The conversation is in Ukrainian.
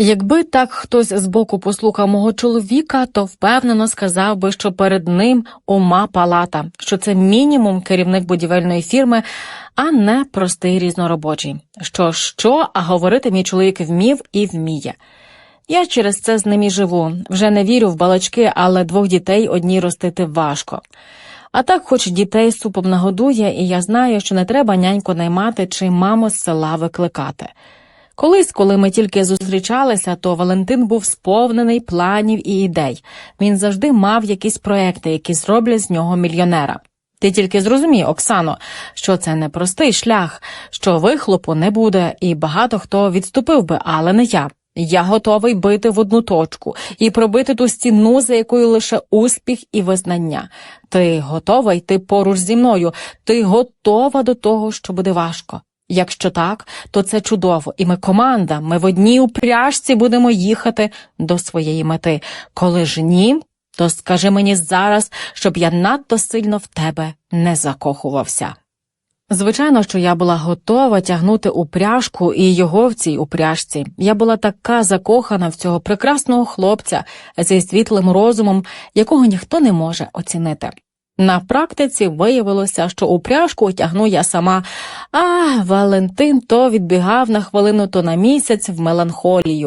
Якби так хтось збоку послухав мого чоловіка, то впевнено сказав би, що перед ним ума палата, що це мінімум керівник будівельної фірми, а не простий різноробочий. Що що, а говорити мій чоловік вмів і вміє. Я через це з ним і живу. Вже не вірю в балачки, але двох дітей одній ростити важко. А так, хоч дітей супом нагодує, і я знаю, що не треба няньку наймати чи маму з села викликати. Колись, коли ми тільки зустрічалися, то Валентин був сповнений планів і ідей. Він завжди мав якісь проекти, які зроблять з нього мільйонера. Ти тільки зрозумій, Оксано, що це не простий шлях, що вихлопу не буде, і багато хто відступив би, але не я. Я готовий бити в одну точку і пробити ту стіну, за якою лише успіх і визнання. Ти готова йти поруч зі мною, ти готова до того, що буде важко. Якщо так, то це чудово, і ми команда, ми в одній упряжці будемо їхати до своєї мети. Коли ж ні, то скажи мені зараз, щоб я надто сильно в тебе не закохувався. Звичайно, що я була готова тягнути упряжку і його в цій упряжці. Я була така закохана в цього прекрасного хлопця зі світлим розумом, якого ніхто не може оцінити. На практиці виявилося, що упряжку тягну я сама, а Валентин то відбігав на хвилину, то на місяць в меланхолію.